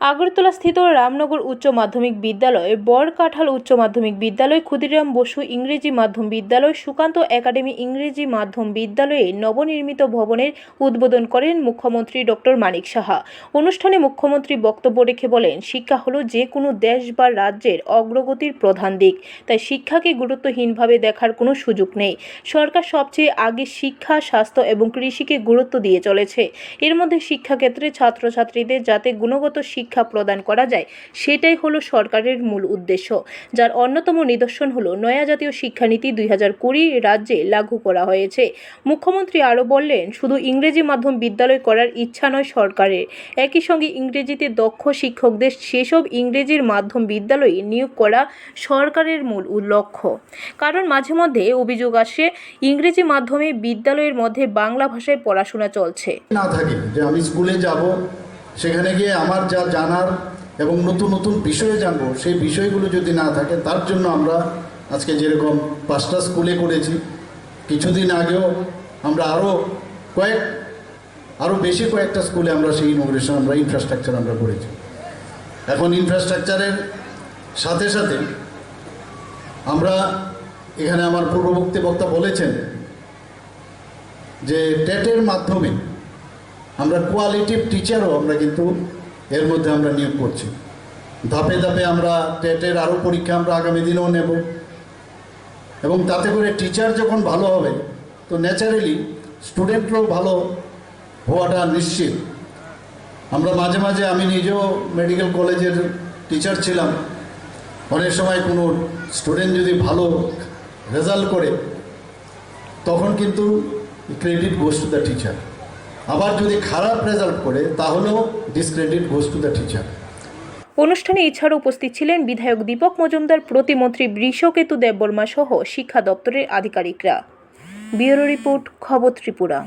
আগরতলাস্থিত রামনগর উচ্চ মাধ্যমিক বিদ্যালয়, বরকাঠাল উচ্চ মাধ্যমিক বিদ্যালয়, ক্ষুদিরাম বসু ইংরেজি মাধ্যম বিদ্যালয়, সুকান্ত একাডেমি ইংরেজি মাধ্যম বিদ্যালয়ে নবনির্মিত ভবনের উদ্বোধন করেন মুখ্যমন্ত্রী ডক্টর মানিক সাহা। অনুষ্ঠানে মুখ্যমন্ত্রী বক্তব্য রেখে বলেন, শিক্ষা হলো যে কোনো দেশ বা রাজ্যের অগ্রগতির প্রধান দিক, তাই শিক্ষাকে গুরুত্বহীনভাবে দেখার কোনো সুযোগ নেই। সরকার সবচেয়ে আগে শিক্ষা, স্বাস্থ্য এবং কৃষিকে গুরুত্ব দিয়ে চলেছে। এর মধ্যে শিক্ষাক্ষেত্রে ছাত্রছাত্রীদের যাতে গুণগত শিক্ষা প্রদান করা যায়। সেটাই হলো সরকারের মূল উদ্দেশ্য। যার অন্যতম নিদর্শন হলো নয়া জাতীয় শিক্ষানীতি দুই হাজার কুড়ি রাজ্যে লাগু করা হয়েছে। মুখ্যমন্ত্রী আরও বললেন, শুধু ইংরেজি মাধ্যম বিদ্যালয় করার ইচ্ছা নয় সরকারের। একই সঙ্গে ইংরেজিতে দক্ষ শিক্ষকদের সেসব ইংরেজির মাধ্যম বিদ্যালয়ে নিয়োগ করা সরকারের মূল লক্ষ্য। কারণ মাঝে মধ্যে অভিযোগ আসে, ইংরেজি মাধ্যমে বিদ্যালয়ের মধ্যে বাংলা ভাষায় পড়াশোনা চলছে। না থাকে, যে আমি স্কুলে যাব সেখানে গিয়ে আমার যা জানার এবং নতুন নতুন বিষয়ে জানব, সেই বিষয়গুলো যদি না থাকে, তার জন্য আমরা আজকে যেরকম পাঁচটা স্কুলে করেছি, কিছুদিন আগেও আমরা আরও কয়েক আরও বেশি কয়েকটা স্কুলে আমরা সেই ইনোগ্রেশন আমরা ইনফ্রাস্ট্রাকচার আমরা করেছি। এখন ইনফ্রাস্ট্রাকচারের সাথে সাথে আমরা এখানে আমার পূর্ববর্তী বক্তা বলেছেন যে টেটের মাধ্যমে আমরা কোয়ালিটিভ টিচারও আমরা কিন্তু এর মধ্যে আমরা নিয়োগ করছি। ধাপে ধাপে আমরা টেটের আরও পরীক্ষা আমরা আগামী দিনেও নেব। এবং তাতে করে টিচার যখন ভালো হবে, তো ন্যাচারালি স্টুডেন্টরাও ভালো হওয়াটা নিশ্চিত। আমরা মাঝে মাঝে আমি নিজেও মেডিকেল কলেজের টিচার ছিলাম। অনেক সময় কোনো স্টুডেন্ট যদি ভালো রেজাল্ট করে, তখন কিন্তু credit goes to the teacher. আবার যদি খারাপ রেজাল্ট করে, তাহলেও discredit goes to the teacher অনুষ্ঠানে এছাড়া উপস্থিত ছিলেন বিধায়ক দীপক মজুমদার, প্রতিমন্ত্রী বৃষকেতু দেববর্মা সহ শিক্ষা দপ্তরের আধিকারিকরা। ব্যুরো রিপোর্ট, খবর ত্রিপুরা।